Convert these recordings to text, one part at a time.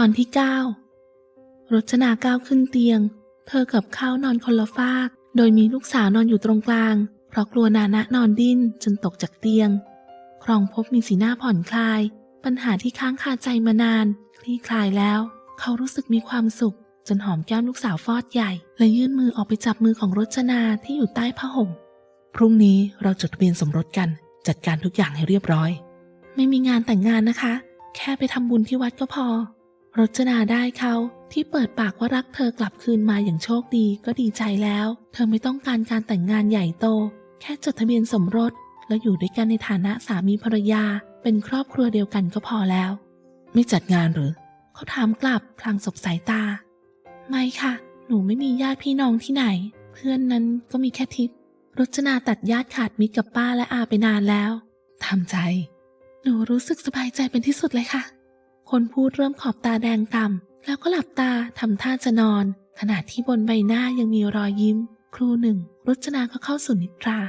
ตอนที่เก้ารจนาก้าวขึ้นเตียง เธอกับเขานอนคนละฟาก โดยมีลูกสาวนอนอยู่ตรงกลาง เพราะกลัวนานะนอนดิ้นจนตกจากเตียง ครองพบมีสีหน้าผ่อนคลาย ปัญหาที่ค้างคาใจมานาน คลี่คลายแล้ว เขารู้สึกมีความสุข จนหอมแก้มลูกสาวฟอดใหญ่ และยื่นมือออกไปจับมือของรจนาที่อยู่ใต้ผ้าห่ม พรุ่งนี้เราจดทะเบียนสมรสกัน จัดการทุกอย่างให้เรียบร้อย ไม่มีงานแต่งงานนะคะ แค่ไปทำบุญที่วัดก็พอ รจนาได้เขาที่เปิดปากว่ารักเธอกลับคืนมาอย่างโชคดีก็ดีใจแล้ว เธอไม่ต้องการการแต่งงานใหญ่โต แค่จดทะเบียนสมรส แล้วอยู่ด้วยกันในฐานะสามีภรรยา เป็นครอบครัวเดียวกันก็พอแล้ว ไม่จัดงานหรือ เขาถามกลับพลางสบสายตา ไม่ค่ะ หนูไม่มีญาติพี่น้องที่ไหน เพื่อนนั้นก็มีแค่ทิพย์รจนาตัดญาติขาดมิตรกับป้าและอาไปนานแล้วทำใจ หนูรู้สึกสบายใจเป็นที่สุดเลยค่ะ คนพูดเริ่มขอบตาแดงก่ำแล้วก็หลับตาทำท่าจะนอน ขณะที่บนใบหน้ายังมีรอยยิ้ม ครูหนึ่งรจนาก็เข้าสู่นิทรา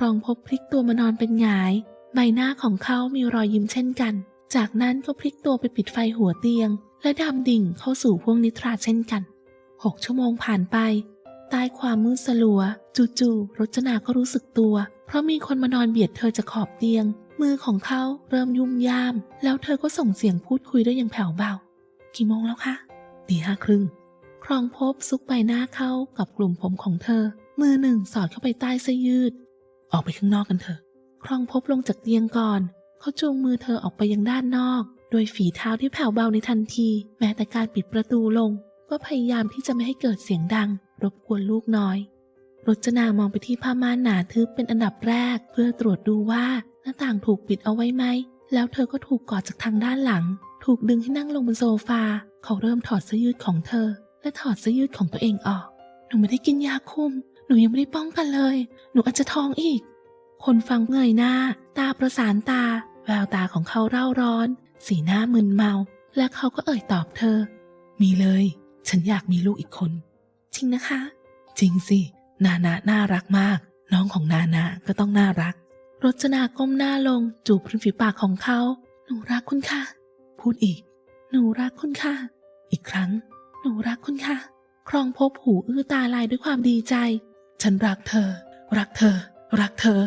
รองพบพลิกตัวมานอนเป็นหงาย ใบหน้าของเขามีรอยยิ้มเช่นกัน จากนั้นก็พลิกตัวไปปิดไฟหัวเตียง และดำดิ่งเข้าสู่ห้วงนิทราเช่นกันหกชั่วโมงผ่านไป ใต้ความมืดสลัว จู่ๆรจนาก็รู้สึกตัว เพราะมีคนมานอนเบียดเธอจากขอบเตียง มือของเขาเริ่มยุ่มยาม แล้วเธอก็ส่งเสียงพูดคุยด้วยอย่างแผ่วเบา กี่โมงแล้วคะตีห้าครึ่ง ครองพบซุกใบหน้าเข้ากับกลุ่มผมของเธอ มือหนึ่งสอดเข้าไปใต้เสื้อยืด ออกไปข้างนอกกันเถอะ ครองพบลงจากเตียงก่อน เขาจูงมือเธอออกไปยังด้านนอก โดยฝีเท้าที่แผ่วเบาในทันที แม้แต่การปิดประตูลง ก็พยายามที่จะไม่ให้เกิดเสียงดัง รบกวนลูกน้อยรจนามองไปที่ผ้าม่านหนาทึบเป็นอันดับแรกเพื่อตรวจดูว่า หน้าต่างถูกปิดเอาไว้ไหม แล้วเธอก็ถูกกอดจากทางด้านหลัง ถูกดึงให้นั่งลงบนโซฟา เขาเริ่มถอดเสื้อยืดของเธอ และถอดเสื้อยืดของตัวเองออก หนูไม่ได้กินยาคุม หนูยังไม่ได้ป้องกันเลย หนูอาจจะท้องอีก คนฟังเงยหน้า ตาประสานตา แววตาของเขาเร่าร้อน สีหน้ามึนเมา และเขาก็เอ่ยตอบเธอ มีเลย ฉันอยากมีลูกอีกคน จริงนะคะ จริงสิ นานาน่ารักมาก น้องของนานาก็ต้องน่ารัก รจนาก้มหน้าลงจูบริมฝีปากของเขา หนูรักคุณค่ะ พูดอีก หนูรักคุณค่ะ อีกครั้ง หนูรักคุณค่ะ ครองพบหูอื้อตาลายด้วยความดีใจ ฉันรักเธอ รักเธอ รักเธอ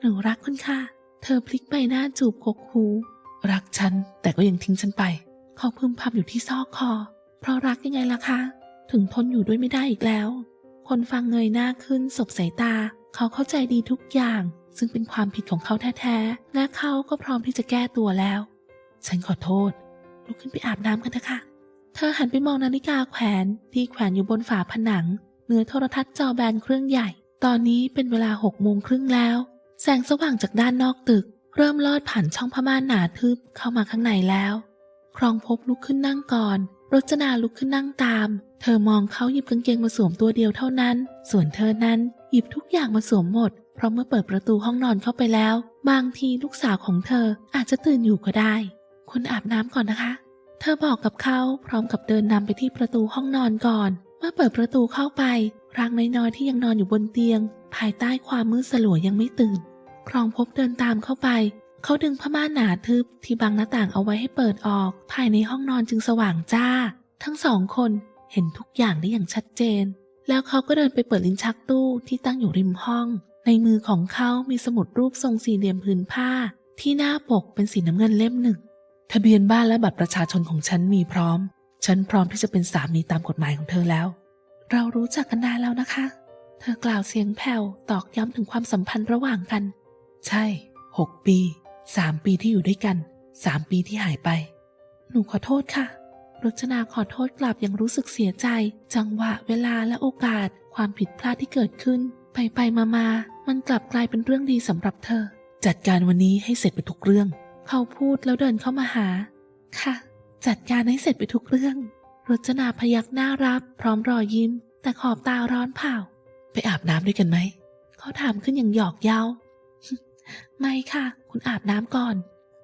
หนูรักคุณค่ะ เธอพลิกใบหน้าจูบกกหู รักฉัน แต่ก็ยังทิ้งฉันไป เขาพึมพำอยู่ที่ซอกคอ เพราะรักยังไงล่ะคะ ถึงทนอยู่ด้วยไม่ได้อีกแล้ว คนฟังเงยหน้าขึ้นสบสายตา เขาเข้าใจดีทุกอย่าง ซึ่งเป็นความผิดของเขาแท้ๆ และเขาก็พร้อมที่จะแก้ตัวแล้ว ฉันขอโทษ ลุกขึ้นไปอาบน้ำกันนะคะ เธอหันไปมองนาฬิกาแขวนที่แขวนอยู่บนฝาผนังเหนือโทรทัศน์จอแบนเครื่องใหญ่ ตอนนี้เป็นเวลาหกโมงครึ่งแล้ว แสงสว่างจากด้านนอกตึก เริ่มลอดผ่านช่องผ้าม่านหนาทึบเข้ามาข้างในแล้ว ครองพบลุกขึ้นนั่งก่อนรจนาลุกขึ้นนั่งตาม เธอมองเขาหยิบกางเกงมาสวมตัวเดียวเท่านั้น ส่วนเธอนั้นหยิบทุกอย่างมาสวมหมด เพราะเมื่อเปิดประตูห้องนอนเข้าไปแล้ว บางทีลูกสาวของเธออาจจะตื่นอยู่ก็ได้ คุณอาบน้ำก่อนนะคะ เธอบอกกับเขาพร้อมกับเดินนำไปที่ประตูห้องนอนก่อน เมื่อเปิดประตูเข้าไปร่างน้อยๆที่ยังนอนอยู่บนเตียง ภายใต้ความมืดสลัวยังไม่ตื่น ครองพบเดินตามเข้าไป เขาดึงผ้าม่านหนาทึบที่บังหน้าต่างเอาไว้ให้เปิดออก ภายในห้องนอนจึงสว่างจ้า ทั้งสองคนเห็นทุกอย่างได้อย่างชัดเจน แล้วเขาก็เดินไปเปิดลิ้นชักตู้ที่ตั้งอยู่ริมห้อง ในมือของเขามีสมุดรูปทรงสี่เหลี่ยมผืนผ้า ที่หน้าปกเป็นสีน้ำเงินเล่มหนึ่ง ทะเบียนบ้านและบัตรประชาชนของฉันมีพร้อม ฉันพร้อมที่จะเป็นสามีตามกฎหมายของเธอแล้ว เรารู้จักกันนานแล้วนะคะ เธอกล่าวเสียงแผ่วตอกย้ำถึงความสัมพันธ์ระหว่างกัน ใช่หกปีสามปีที่อยู่ด้วยกันสามปีที่หายไป หนูขอโทษค่ะรจนาขอโทษกลับอย่างรู้สึกเสียใจ จังหวะเวลาและโอกาสความผิดพลาดที่เกิดขึ้น ไปไปมามา มันกลับกลายเป็นเรื่องดีสำหรับเธอ จัดการวันนี้ให้เสร็จไปทุกเรื่อง เขาพูดแล้วเดินเข้ามาหา ค่ะ จัดการให้เสร็จไปทุกเรื่องรจนาพยักหน้ารับพร้อมรอยยิ้ม แต่ขอบตาร้อนเผาไปอาบน้ำด้วยกันไหม เขาถามขึ้นอย่างหยอกเย้า ไม่ค่ะ คุณอาบน้ำก่อน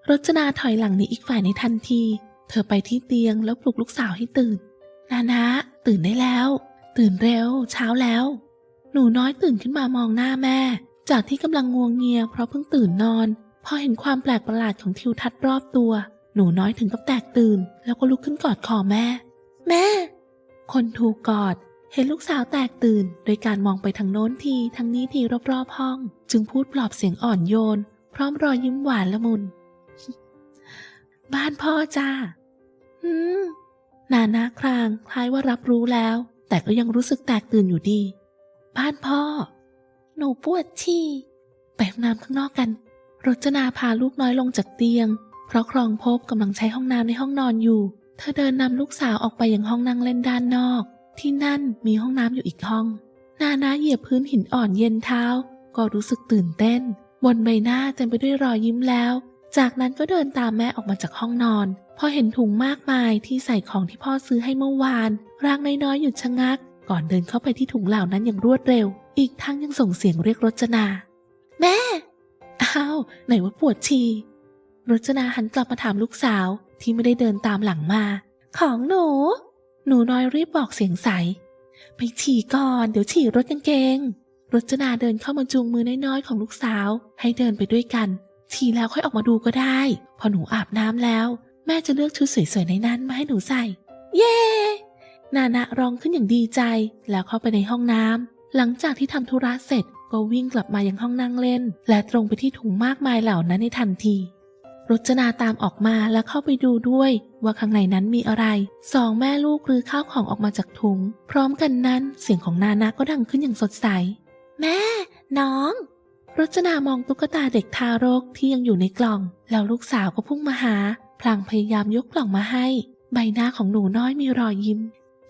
รจนาถอยหลังหนีอีกฝ่ายในทันที เธอไปที่เตียงแล้วปลุกลูกสาวให้ตื่น นานะ ตื่นได้แล้ว ตื่นเร็ว เช้าแล้ว หนูน้อยตื่นขึ้นมามองหน้าแม่ จากที่กำลังงวงเงียเพราะเพิ่งตื่นนอน พอเห็นความแปลกประหลาดของทิวทัศน์รอบตัว หนูน้อยถึงกับแตกตื่น แล้วก็ลุกขึ้นกอดคอแม่ แม่ คนถูกกอด เห็นลูกสาวแตกตื่น โดยการมองไปทางโน้นทีทางนี้ทีรอบๆห้อง จึงพูดปลอบเสียงอ่อนโยน พร้อมรอยยิ้มหวานละมุน บ้านพ่อจ้าอืมนานาครางคล้ายว่ารับรู้แล้ว แต่ก็ยังรู้สึกแตกตื่นอยู่ดี บ้านพ่อ หนูปวดฉี่ไปห้องน้ำข้างนอกกัน รจนาพาลูกน้อยลงจากเตียง เพราะครองภพกำลังใช้ห้องน้ำในห้องนอนอยู่ เธอเดินนำลูกสาวออกไปยังห้องนั่งเล่นด้านนอก ที่นั่นมีห้องน้ำอยู่อีกห้อง นานาเหยียบพื้นหินอ่อนเย็นเท้า ก็รู้สึกตื่นเต้น บนใบหน้าเต็มไปด้วยรอยยิ้มแล้ว จากนั้นก็เดินตามแม่ออกมาจากห้องนอน พอเห็นถุงมากมายที่ใส่ของที่พ่อซื้อให้เมื่อวานร่างน้อยๆหยุดชะงัก ก่อนเดินเข้าไปที่ถุงเหล่านั้นอย่างรวดเร็ว อีกทั้งยังส่งเสียงเรียกรจนา แม่ อ้าว ไหนว่าปวดฉี่รจนาหันกลับมาถามลูกสาวที่ไม่ได้เดินตามหลังมา ของหนู หนูน้อยรีบบอกเสียงใส ไปฉี่ก่อนเดี๋ยวฉี่รถกางเกง รจนาเดินเข้ามาจูงมือน้อยๆของลูกสาว ให้เดินไปด้วยกัน ฉี่แล้วค่อยออกมาดูก็ได้ พอหนูอาบน้ำแล้ว แม่จะเลือกชุดสวยๆในนั้นมาให้หนูใส่ เย้ นานะร้องขึ้นอย่างดีใจ แล้วเข้าไปในห้องน้ำหลังจากที่ทำธุระเสร็จก็วิ่งกลับมายังห้องนั่งเล่น และตรงไปที่ถุงมากมายเหล่านั้นในทันทีรจนาตามออกมาและเข้าไปดูด้วย ว่าข้างในนั้นมีอะไร สองแม่ลูกรื้อข้าวของออกมาจากถุง พร้อมกันนั้นเสียงของนานะก็ดังขึ้นอย่างสดใส แม่ น้อง รจนามองตุ๊กตาเด็กทารกที่ยังอยู่ในกล่อง แล้วลูกสาวก็พุ่งมาหา พลางพยายามยกกล่องมาให้ ใบหน้าของหนูน้อยมีรอยยิ้ม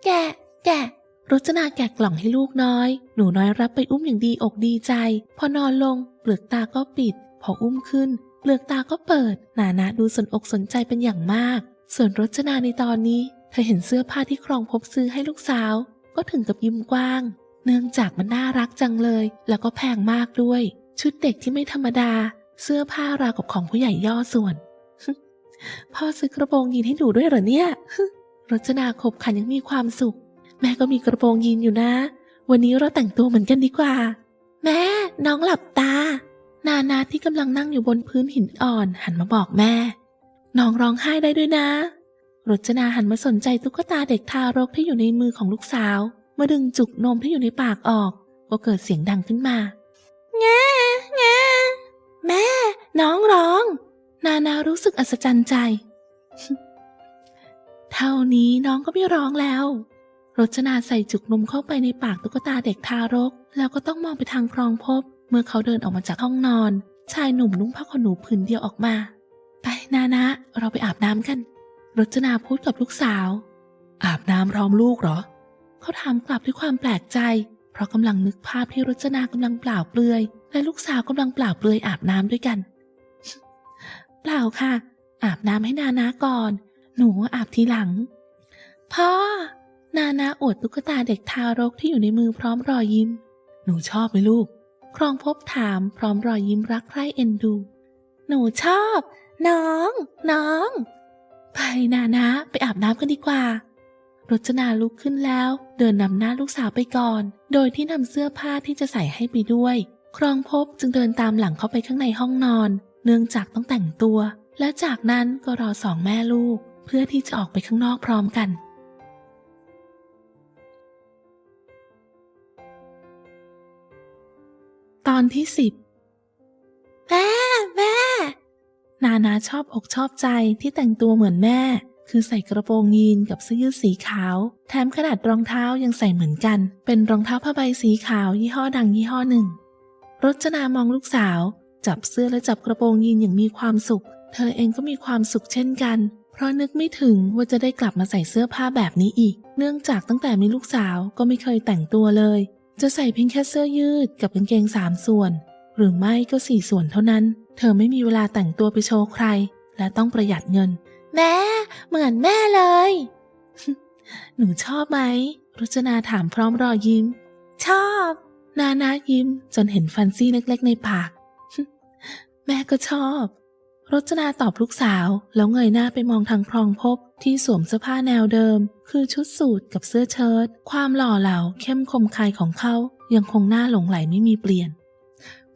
แกะ แกะ รจนาแกะกล่องให้ลูกน้อย หนูน้อยรับไปอุ้มอย่างดีอกดีใจ พอนอนลง เปลือกตาก็ปิด พออุ้มขึ้น เปลือกตาก็เปิด นานะดูสนอกสนใจเป็นอย่างมาก ส่วนรจนาในตอนนี้ เธอเห็นเสื้อผ้าที่ครองพบซื้อให้ลูกสาว ก็ถึงกับยิ้มกว้าง เนื่องจากมันน่ารักจังเลย แล้วก็แพงมากด้วย ชุดเด็กที่ไม่ธรรมดา เสื้อผ้าราวกับของผู้ใหญ่ย่อส่วนพ่อซื้อกระโปรงยีนให้หนูด้วยเหรอเนี่ย รจนาขบขันยังมีความสุข แม่ก็มีกระโปรงยีนอยู่นะ วันนี้เราแต่งตัวเหมือนกันดีกว่า แม่ น้องหลับตา นานาที่กำลังนั่งอยู่บนพื้นหินอ่อนหันมาบอกแม่ น้องร้องไห้ได้ด้วยนะ รจนาหันมาสนใจตุ๊กตาเด็กทารกที่อยู่ในมือของลูกสาว มาดึงจุกนมที่อยู่ในปากออก ก็เกิดเสียงดังขึ้นมาแง่แง่แม่ น้องร้อง นานารู้สึกอัศจรรย์ใจ เท่านี้น้องก็ไม่ร้องแล้ว รจนาใส่จุกนมเข้าไปในปากตุ๊กตาเด็กทารก แล้วก็ต้องมองไปทางคลองพบ เมื่อเขาเดินออกมาจากห้องนอน ชายหนุ่มนุ่งผ้าขนหนูผืนเดียวออกมา ไปนานะเราไปอาบน้ำกัน รจนาพูดกับลูกสาว อาบน้ำพร้อมลูกเหรอ เขาถามกลับด้วยความแปลกใจ เพราะกำลังนึกภาพที่รจนากำลังเปล่าเปลือย และลูกสาวกำลังเปล่าเปลือยอาบน้ำด้วยกัน เปล่าค่ะ อาบน้ำให้นานาก่อน หนูอาบทีหลัง พ่อ นานาอวดตุ๊กตาเด็กทารกที่อยู่ในมือพร้อมรอยยิ้ม หนูชอบไหมลูก ครองพบถามพร้อมรอยยิ้มรักใคร่เอ็นดู หนูชอบ น้อง น้อง ไปนานะไปอาบน้ำกันดีกว่า รจนาลุกขึ้นแล้ว เดินนำหน้าลูกสาวไปก่อน โดยที่นำเสื้อผ้าที่จะใส่ให้ไปด้วย ครองพบจึงเดินตามหลังเข้าไปข้างในห้องนอน เนื่องจากต้องแต่งตัว และจากนั้นก็รอสองแม่ลูก เพื่อที่จะออกไปข้างนอกพร้อมกัน ตอนที่สิบแม่แม่ นานาชอบอกชอบใจที่แต่งตัวเหมือนแม่ คือใส่กระโปรงยีนกับเสื้อยืดสีขาว แถมขนาดรองเท้ายังใส่เหมือนกัน เป็นรองเท้าผ้าใบสีขาวยี่ห้อดังยี่ห้อหนึ่งรจนามองลูกสาว จับเสื้อและจับกระโปรงยีนอย่างมีความสุข เธอเองก็มีความสุขเช่นกัน เพราะนึกไม่ถึงว่าจะได้กลับมาใส่เสื้อผ้าแบบนี้อีก เนื่องจากตั้งแต่มีลูกสาวก็ไม่เคยแต่งตัวเลย จะใส่เพียงแค่เสื้อยืดกับกางเกงสามส่วน หรือไม่ก็สี่ส่วนเท่านั้น เธอไม่มีเวลาแต่งตัวไปโชว์ใคร และต้องประหยัดเงิน แม่เหมือนแม่เลย หนูชอบไหมรุจนาถามพร้อมรอยยิ้ม ชอบ นานายิ้มจนเห็นฟันซี่เล็กๆในปาก แม่ก็ชอบ รจนาตอบลูกสาว แล้วเงยหน้าไปมองทางครองพบที่สวมเสื้อผ้าแนวเดิม คือชุดสูทกับเสื้อเชิ้ตความหล่อเหลาเข้มคมคายของเขา ยังคงหน้าหลงไหลไม่มีเปลี่ยน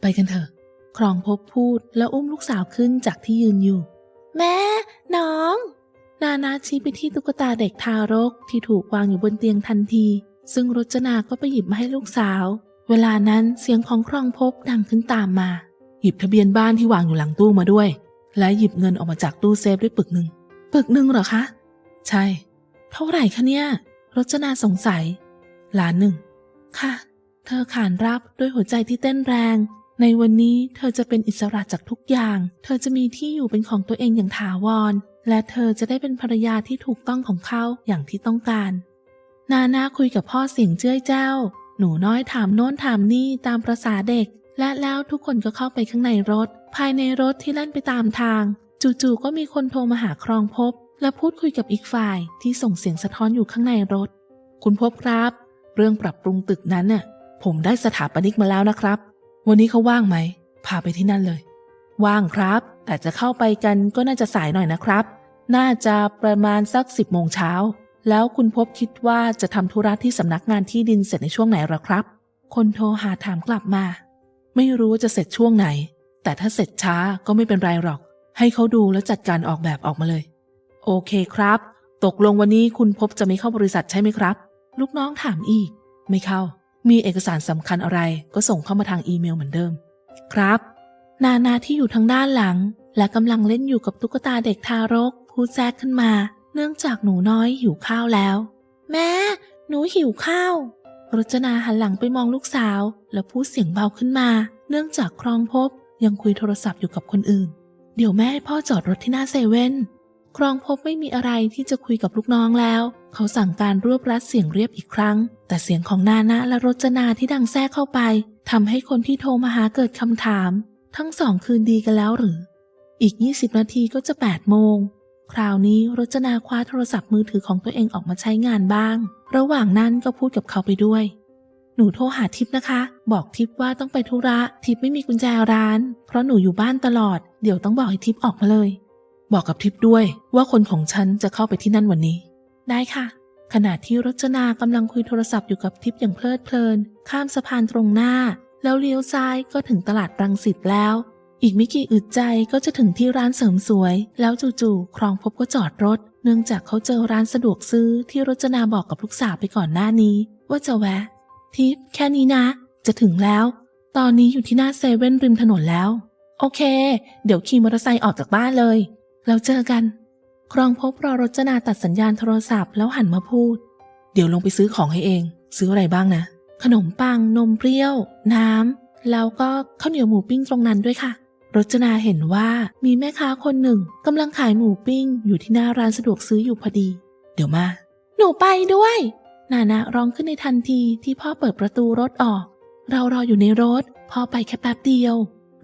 ไปกันเถอะครองพบพูดแล้วอุ้มลูกสาวขึ้นจากที่ยืนอยู่ แม่ น้อง นานาชี้ไปที่ตุ๊กตาเด็กทารกที่ถูกวางอยู่บนเตียงทันที ซึ่งรจนาก็ไปหยิบมาให้ลูกสาว เวลานั้นเสียงของครองภพดังขึ้นตามมา หยิบทะเบียนบ้านที่วางอยู่หลังตู้มาด้วย และหยิบเงินออกมาจากตู้เซฟด้วยปึกหนึ่งปึกหนึ่งเหรอคะ ใช่ เท่าไหร่คะเนี่ยรจนาสงสัยล้านหนึ่ง ค่ะ เธอขานรับด้วยหัวใจที่เต้นแรง ในวันนี้เธอจะเป็นอิสระจากทุกอย่าง เธอจะมีที่อยู่เป็นของตัวเองอย่างถาวร และเธอจะได้เป็นภรรยาที่ถูกต้องของเขาอย่างที่ต้องการ นานาคุยกับพ่อเสียงเจ้ยเจ้า หนูน้อยถามโน้นถามนี่ตามประษาเด็ก และแล้วทุกคนก็เข้าไปข้างในรถ ภายในรถที่แล่นไปตามทาง จู่ๆก็มีคนโทรมาหาครองภพและพูดคุยกับอีกฝ่ายที่ส่งเสียงสะท้อนอยู่ข้างในรถ คุณพบครับ เรื่องปรับปรุงตึกนั้นน่ะ ผมได้สถาปนิกมาแล้วนะครับ วันนี้เขาว่างไหม พาไปที่นั่นเลย ว่างครับ แต่จะเข้าไปกันก็น่าจะสายหน่อยนะครับ น่าจะประมาณสักสิบโมงเช้าแล้วคุณพบคิดว่าจะทำธุระที่สำนักงานที่ดินเสร็จในช่วงไหนหรอครับ คนโทรหาถามกลับมา ไม่รู้จะเสร็จช่วงไหน แต่ถ้าเสร็จช้าก็ไม่เป็นไรหรอก ให้เขาดูแล้วจัดการออกแบบออกมาเลย โอเคครับ ตกลงวันนี้คุณพบจะไม่เข้าบริษัทใช่ไหมครับ ลูกน้องถามอีก ไม่เข้า มีเอกสารสำคัญอะไรก็ส่งเข้ามาทางอีเมลเหมือนเดิม ครับ นานาที่อยู่ทางด้านหลัง และกำลังเล่นอยู่กับตุ๊กตาเด็กทารก พูดแทรกขึ้นมา เนื่องจากหนูน้อยหิวข้าวแล้ว แม่หนูหิวข้าวรจนาหันหลังไปมองลูกสาว แล้วพูดเสียงเบาขึ้นมา เนื่องจากครองภพ ยังคุยโทรศัพท์อยู่กับคนอื่น เดี๋ยวแม่ให้พ่อจอดรถที่หน้าเซเว่นครองภพไม่มีอะไรที่จะคุยกับลูกน้องแล้ว เขาสั่งการรวบรัดเสียงเรียบอีกครั้ง แต่เสียงของนานะและรจนาที่ดังแทรกเข้าไปทำให้คนที่โทรมาหาเกิดคำถาม ทั้งสองคืนดีกันแล้วหรือ อีก 20 นาทีก็จะ 8 โมง คราวนี้รจนาคว้าโทรศัพท์มือถือของตัวเองออกมาใช้งานบ้าง ระหว่างนั้นก็พูดกับเขาไปด้วย หนูโทรหาทิปนะคะ บอกทิปว่าต้องไปธุระ ทิปไม่มีกุญแจร้าน เพราะหนูอยู่บ้านตลอด เดี๋ยวต้องบอกให้ทิปออกมาเลย บอกกับทิปด้วยว่าคนของฉันจะเข้าไปที่นั่นวันนี้ ได้ค่ะ ขณะที่รจนากำลังคุยโทรศัพท์อยู่กับทิปอย่างเพลิดเพลิน ข้ามสะพานตรงหน้า แล้วเลี้ยวซ้ายก็ถึงตลาดรังสิตแล้ว อีกไม่กี่อึดใจก็จะถึงที่ร้านเสริมสวย แล้วจู่ๆครองพบก็จอดรถ เนื่องจากเขาเจอร้านสะดวกซื้อที่รจนาบอกกับลูกสาวไปก่อนหน้านี้ ว่าจะแวะ ทิปแค่นี้นะ จะถึงแล้ว ตอนนี้อยู่ที่หน้าเซเว่นริมถนนแล้ว โอเค เดี๋ยวขี่มอเตอร์ไซค์ออกจากบ้านเลยแล้วเจอกัน ครองพบรอรจนาตัดสัญญาณโทรศัพท์แล้วหันมาพูด เดี๋ยวลงไปซื้อของให้เอง ซื้ออะไรบ้างนะ ขนมปัง นมเปรี้ยว น้ำ แล้วก็ข้าวเหนียวหมูปิ้งตรงนั้นด้วยค่ะรจนาเห็นว่ามีแม่ค้าคนหนึ่งกำลังขายหมูปิ้งอยู่ที่หน้าร้านสะดวกซื้ออยู่พอดี เดี๋ยวมา หนูไปด้วย นานะร้องขึ้นในทันทีที่พ่อเปิดประตูรถออก เรารออยู่ในรถ พ่อไปแค่แป๊บเดียว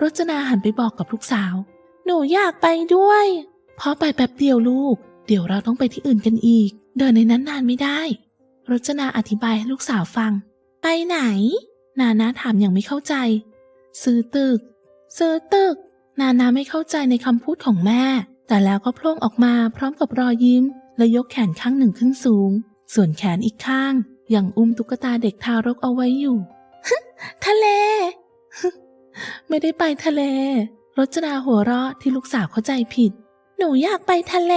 รจนาหันไปบอกกับลูกสาว หนูอยากไปด้วย พ่อไปแป๊บเดียวลูก เดี๋ยวเราต้องไปที่อื่นกันอีก เดินในนั้นนานไม่ได้ รจนาอธิบายให้ลูกสาวฟัง ไปไหน นานาถามอย่างไม่เข้าใจ ซื้อตึก ซื้อตึก นานาไม่เข้าใจในคำพูดของแม่ แต่แล้วก็โพล่งออกมาพร้อมกับรอยยิ้ม และยกแขนข้างหนึ่งขึ้นสูง ส่วนแขนอีกข้างยังอุ้มตุ๊กตาเด็กทารกเอาไว้อยู่ ทะเล ไม่ได้ไปทะเล รจนาหัวเราะที่ลูกสาวเข้าใจผิด หนูอยากไปทะเล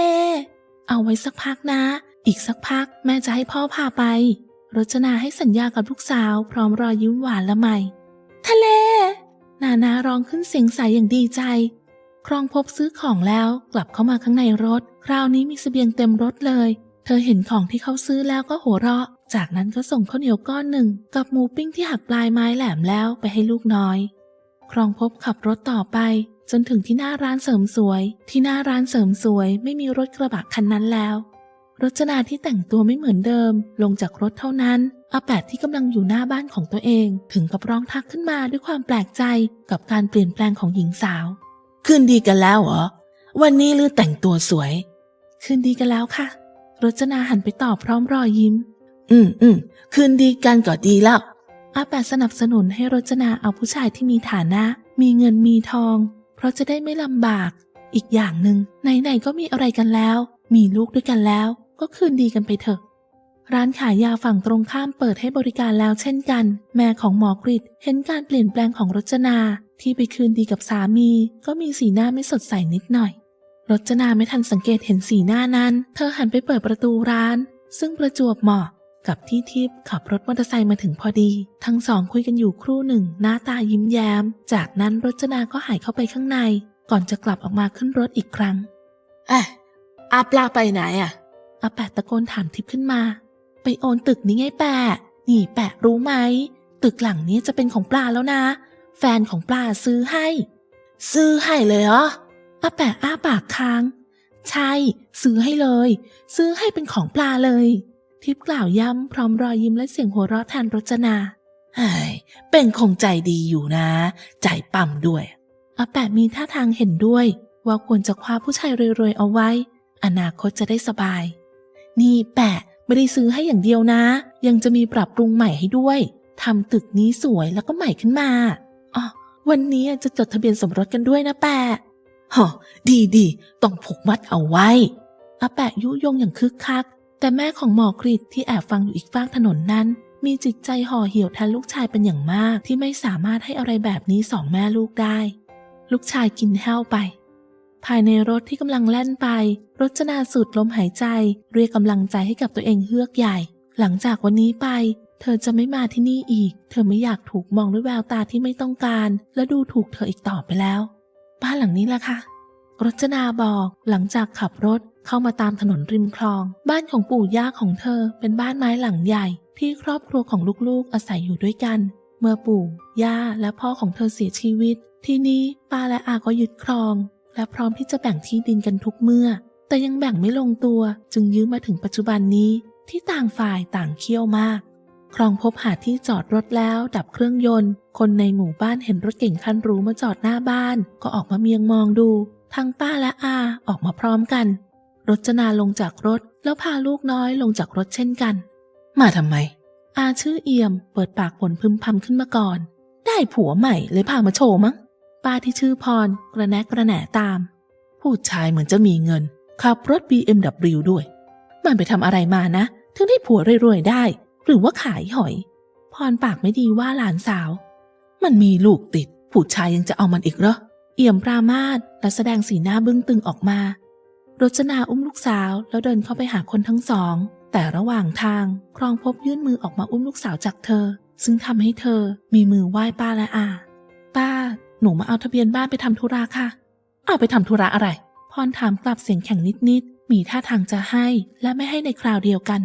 เอาไว้สักพักนะ อีกสักพักแม่จะให้พ่อพาไป รจนาให้สัญญากับลูกสาว พร้อมรอยยิ้มหวานละไม ทะเล นานาร้องขึ้นเสียงใสอย่างดีใจ ครองพบซื้อของแล้วกลับเข้ามาข้างในรถ คราวนี้มีเสบียงเต็มรถเลย เธอเห็นของที่เขาซื้อแล้วก็หัวเราะ จากนั้นก็ส่งข้าวเหนียวก้อนหนึ่ง กับหมูปิ้งที่หักปลายไม้แหลมแล้วไปให้ลูกน้อย ครองพบขับรถต่อไป จนถึงที่หน้าร้านเสริมสวย ที่หน้าร้านเสริมสวยไม่มีรถกระบะคันนั้นแล้ว รจนาที่แต่งตัวไม่เหมือนเดิม ลงจากรถเท่านั้นอาแปดที่กำลังอยู่หน้าบ้านของตัวเอง ถึงกับร้องทักขึ้นมาด้วยความแปลกใจกับการเปลี่ยนแปลงของหญิงสาว คืนดีกันแล้วเหรอ วันนี้ลือแต่งตัวสวย คืนดีกันแล้วค่ะ รจนาหันไปตอบพร้อมรอยยิ้ม อืมอืมคืนดีกันก็ดีแล้ว อาแปดสนับสนุนให้รจนาเอาผู้ชายที่มีฐานะ มีเงินมีทอง เพราะจะได้ไม่ลำบาก อีกอย่างหนึ่งไหนๆก็มีอะไรกันแล้ว มีลูกด้วยกันแล้ว ก็คืนดีกันไปเถอะ ร้านขายยาฝั่งตรงข้ามเปิดให้บริการแล้วเช่นกัน แม่ของหมอกริดเห็นการเปลี่ยนแปลงของรจนาที่ไปคืนดีกับสามี ก็มีสีหน้าไม่สดใสนิดหน่อย รรจนาไม่ทันสังเกตเห็นสีหน้านั้น เธอหันไปเปิดประตูร้าน ซึ่งประจวบเหมาะกับที่ทิพย์ขับรถมอเตอร์ไซค์มาถึงพอดี ทั้งสองคุยกันอยู่ครู่หนึ่ง หน้าตายิ้มแย้ม จากนั้นรจนาก็หายเข้าไปข้างใน ก่อนจะกลับออกมาขึ้นรถอีกครั้งเอ้ยอาปลาไปไหนอะอาแปะตะโกนถามทิพย์ขึ้นมา ไปโอนตึกนี้ไงแปะ นี่แปะรู้ไหม ตึกหลังนี้จะเป็นของปลาแล้วนะ แฟนของปลาซื้อให้ ซื้อให้เลยเหรอ อาแปะอ้าปากค้าง ใช่ ซื้อให้เลย ซื้อให้เป็นของปลาเลย ทิพย์กล่าวย้ำพร้อมรอยยิ้มและเสียงหัวเราะแทนรจนาเฮ้ยเป็นคงใจดีอยู่นะ ใจปั๊มด้วยอาแปะมีท่าทางเห็นด้วย ว่าควรจะคว้าผู้ชายรวยๆเอาไว้ อนาคตจะได้สบาย นี่แปะไม่ได้ซื้อให้อย่างเดียวนะ ยังจะมีปรับปรุงใหม่ให้ด้วยทำตึกนี้สวยแล้วก็ใหม่ขึ้นมาอ๋อวันนี้จะจดทะเบียนสมรสกันด้วยนะแปะ ฮะดีดีต้องผูกมัดเอาไว้อาแปะยุยงอย่างคึกคัก แต่แม่ของหมอกริดที่แอบฟังอยู่อีกฟากถนนนั้น มีจิตใจห่อเหี่ยวแทนลูกชายเป็นอย่างมากที่ไม่สามารถให้อะไรแบบนี้สองแม่ลูกได้ ลูกชายกินแห้วไป ภายในรถที่กำลังแล่นไป รจนาสูดลมหายใจ เรียกกำลังใจให้กับตัวเองเฮือกใหญ่ หลังจากวันนี้ไป เธอจะไม่มาที่นี่อีก เธอไม่อยากถูกมองด้วยแววตาที่ไม่ต้องการ และดูถูกเธออีกต่อไปแล้ว บ้านหลังนี้แหละค่ะ รจนาบอกหลังจากขับรถเข้ามาตามถนนริมคลอง บ้านของปู่ย่าของเธอเป็นบ้านไม้หลังใหญ่ ที่ครอบครัวของลูกๆ อาศัยอยู่ด้วยกัน เมื่อปู่ย่าและพ่อของเธอเสียชีวิต ทีนี้ป้าและอาก็ยึดครอง และพร้อมที่จะแบ่งที่ดินกันทุกเมื่อ แต่ยังแบ่งไม่ลงตัวจึงยื้อมาถึงปัจจุบันนี้ ที่ต่างฝ่ายต่างเคี่ยวมาก ครองพบหาที่จอดรถแล้วดับเครื่องยนต์ คนในหมู่บ้านเห็นรถเก่งคันหรูมาจอดหน้าบ้าน ก็ออกมาเมียงมองดู ทั้งป้าและอาออกมาพร้อมกัน รจนาลงจากรถแล้วพาลูกน้อยลงจากรถเช่นกัน มาทำไม อาชื่อเอี่ยม เปิดปากบ่นพึมพำขึ้นมาก่อน ได้ผัวใหม่เลยพามาโชว์มั้ง ป้าที่ชื่อพร กระแนะกระแหน่ตาม ผู้ชายเหมือนจะมีเงินขับรถ BMW ด้วย มันไปทำอะไรมานะ ถึงได้ผัวรวยๆได้ หรือว่าขายหอย พรปากไม่ดีว่าหลานสาว มันมีลูกติด ผู้ชายยังจะเอามันอีกเหรอ เอี่ยมปรามาสและแสดงสีหน้าบึ้งตึงออกมา รจนาอุ้มลูกสาวแล้วเดินเข้าไปหาคนทั้งสอง แต่ระหว่างทางครองพบยื่นมือออกมาอุ้มลูกสาวจากเธอ ซึ่งทำให้เธอมีมือไหว้ป้าและอา ป้า หนูมาเอาทะเบียนบ้านไปทำธุระค่ะ เอาไปทำธุระอะไร พรถามกลับเสียงแข็งนิดๆ มีท่าทางจะให้และไม่ให้ในคราวเดียวกัน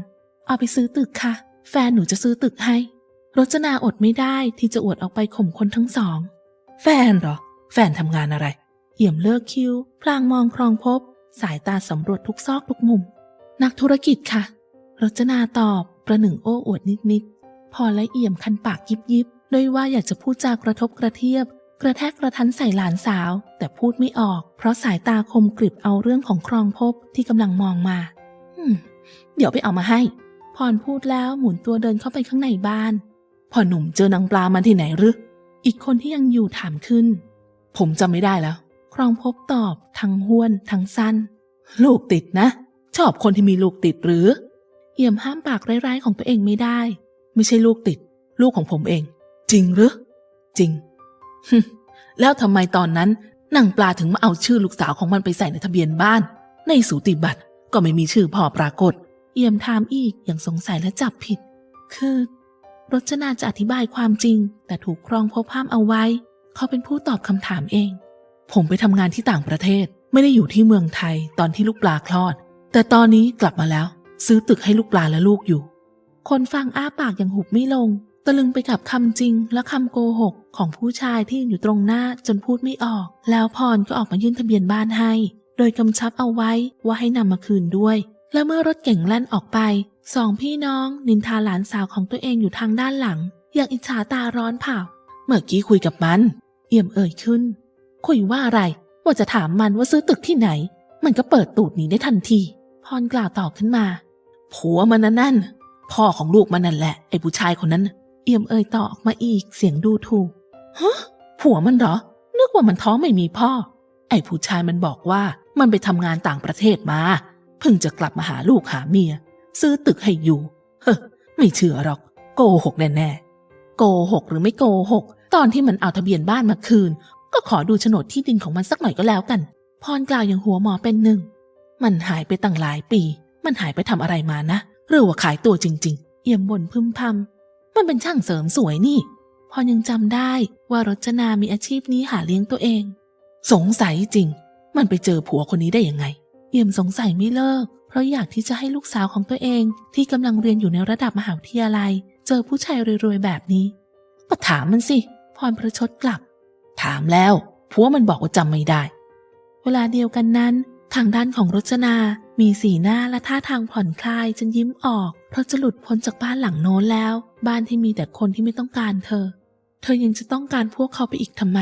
เอาไปซื้อตึกค่ะ แฟนหนูจะซื้อตึกให้ รจนาอดไม่ได้ที่จะอวดออกไปข่มคนทั้งสอง แฟนเหรอ แฟนทำงานอะไร เอี่ยมเลิกคิว พลางมองครองพบ สายตาสำรวจทุกซอกทุกมุม นักธุรกิจค่ะ รจนาตอบ ประหนึ่งโอ้อวดนิดๆ พอและเอี่ยมคันปากยิบยิบด้วยว่าอยากจะพูดจากระทบกระเทียบ กระแทกกระทันใส่หลานสาว แต่พูดไม่ออก เพราะสายตาคมกริบเอาเรื่องของครองพบที่กำลังมองมาเดี๋ยวไปเอามาให้ พรพูดแล้วหมุนตัวเดินเข้าไปข้างในบ้าน พ่อหนุ่มเจอนางปลามาที่ไหนหรือ อีกคนที่ยังอยู่ถามขึ้น ผมจำไม่ได้แล้ว ครองพบตอบทั้งห้วนทั้งสั้น ลูกติดนะ ชอบคนที่มีลูกติดหรือ เอี่ยมห้ามปากร้ายๆของตัวเองไม่ได้ ไม่ใช่ลูกติด ลูกของผมเอง จริงหรือ จริงฮึแล้วทำไมตอนนั้นนางปลาถึงมาเอาชื่อลูกสาวของมันไปใส่ในทะเบียนบ้าน ในสูติบัตรก็ไม่มีชื่อพ่อปรากฏ เอี่ยมถามอีกอย่างสงสัยและจับผิด คือ รจนาจะอธิบายความจริง แต่ถูกครองพบห้ามเอาไว้ เขาเป็นผู้ตอบคำถามเอง ผมไปทำงานที่ต่างประเทศ ไม่ได้อยู่ที่เมืองไทยตอนที่ลูกปลาคลอด แต่ตอนนี้กลับมาแล้ว ซื้อตึกให้ลูกปลาและลูกอยู่ คนฟังอ้าปากอย่างหุบไม่ลง ตะลึงไปกับคำจริงและคำโกหกของผู้ชายที่อยู่ตรงหน้าจนพูดไม่ออก แล้วพรก็ออกมายื่นทะเบียนบ้านให้ โดยกำชับเอาไว้ว่าให้นำมาคืนด้วย และเมื่อรถเก่งแล่นออกไป สองพี่น้องนินทาหลานสาวของตัวเองอยู่ทางด้านหลัง อย่างอิจฉาตาร้อนเผาเมื่อกี้คุยกับมัน เอี่ยมเอ่ยขึ้น คุยว่าอะไร ว่าจะถามมันว่าซื้อตึกที่ไหน มันก็เปิดตูดหนีได้ทันที พรกล่าวต่อขึ้นมา ผัวมันนั่นนั่นพ่อของลูกมันนั่นแหละ ไอ้ผู้ชายคนนั้น เอี่ยมเอ่ยต่อออกมาอีกเสียงดูถูก ฮะ ผัวมันเหรอ นึกว่ามันท้องไม่มีพ่อ ไอ้ผู้ชายมันบอกว่ามันไปทำงานต่างประเทศมา เพิ่งจะกลับมาหาลูกหาเมีย ซื้อตึกให้อยู่ เฮ้ไม่เชื่อหรอก โกหกแน่ๆโกหกหรือไม่โกหก ตอนที่มันเอาทะเบียนบ้านมาคืน ก็ขอดูโฉนดที่ดินของมันสักหน่อยก็แล้วกัน พรกล่าวอย่างหัวหมอเป็นหนึ่ง มันหายไปตั้งหลายปี มันหายไปทำอะไรมานะหรือว่าขายตัวจริง ๆ เอี่ยมบ่นพึมพๆมันเป็นช่างเสริมสวยนี่พรยังจำได้ว่ารจนามีอาชีพนี้หาเลี้ยงตัวเอง สงสัยจริง มันไปเจอผัวคนนี้ได้ยังไง เอี่ยมสงสัยไม่เลิก เพราะอยากที่จะให้ลูกสาวของตัวเอง ที่กำลังเรียนอยู่ในระดับมหาวิทยาลัย เจอผู้ชายรวยๆแบบนี้ ก็ถามมันสิพรประชดกลับ ถามแล้วผัวมันบอกว่าจำไม่ได้ เวลาเดียวกันนั้น ทางด้านของรจนา มีสีหน้าและท่าทางผ่อนคลายจนยิ้มออก เพราะจะหลุดพ้นจากบ้านหลังโน้นแล้ว บ้านที่มีแต่คนที่ไม่ต้องการเธอ เธอยังจะต้องการพวกเขาไปอีกทำไม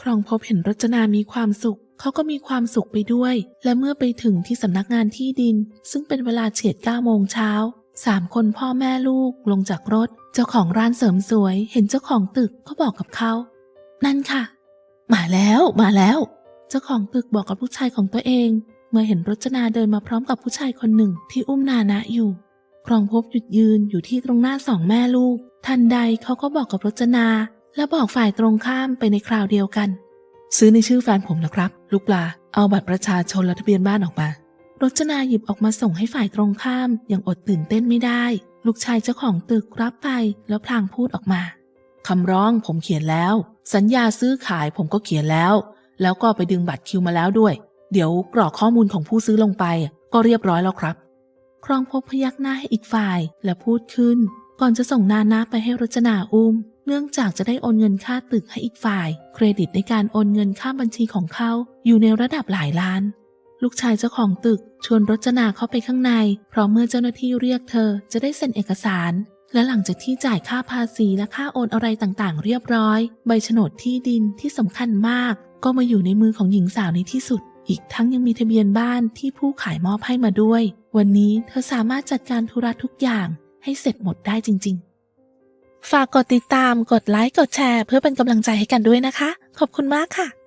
ครองพบเห็นรจนามีความสุข เขาก็มีความสุขไปด้วย และเมื่อไปถึงที่สำนักงานที่ดิน ซึ่งเป็นเวลาเฉียดเก้าโมงเช้าสามคนพ่อแม่ลูกลงจากรถ เจ้าของร้านเสริมสวย เห็นเจ้าของตึกก็บอกกับเขา นั่นค่ะ มาแล้วมาแล้ว เจ้าของตึกบอกกับลูกชายของตัวเอง เมื่อเห็นรจนาเดินมาพร้อมกับผู้ชายคนหนึ่งที่อุ้มนานะอยู่ครองพบหยุดยืนอยู่ที่ตรงหน้าสองแม่ลูก ทันใดเขาก็บอกกับรจนา และบอกฝ่ายตรงข้ามไปในคราวเดียวกัน ซื้อในชื่อแฟนผมนะครับ ลูกปลา เอาบัตรประชาชนและทะเบียนบ้านออกมา รจนาหยิบออกมาส่งให้ฝ่ายตรงข้ามอย่างอดตื่นเต้นไม่ได้ ลูกชายเจ้าของตึกรับไปแล้วพลางพูดออกมาคำร้องผมเขียนแล้ว สัญญาซื้อขายผมก็เขียนแล้ว แล้วก็ไปดึงบัตรคิวมาแล้วด้วย เดี๋ยวกรอกข้อมูลของผู้ซื้อลงไป ก็เรียบร้อยแล้วครับ ครองพบพยักหน้าให้อีกฝ่ายและพูดขึ้น ก่อนจะส่งนานาไปให้รจนาอุ้ม เนื่องจากจะได้โอนเงินค่าตึกให้อีกฝ่าย เครดิตในการโอนเงินค่าบัญชีของเขาอยู่ในระดับหลายล้าน ลูกชายเจ้าของตึกชวนรจนาเข้าไปข้างใน เพราะเมื่อเจ้าหน้าที่เรียกเธอจะได้เซ็นเอกสาร และหลังจากที่จ่ายค่าภาษีและค่าโอนอะไรต่างๆ เรียบร้อย ใบโฉนดที่ดินที่สำคัญมาก ก็มาอยู่ในมือของหญิงสาวในที่สุด อีกทั้งยังมีทะเบียนบ้านที่ผู้ขายมอบให้มาด้วย วันนี้เธอสามารถจัดการธุระทุกอย่างให้เสร็จหมดได้จริง ๆ ฝากกดติดตาม กดไลค์ กดแชร์ เพื่อเป็นกำลังใจให้กันด้วยนะคะ ขอบคุณมากค่ะ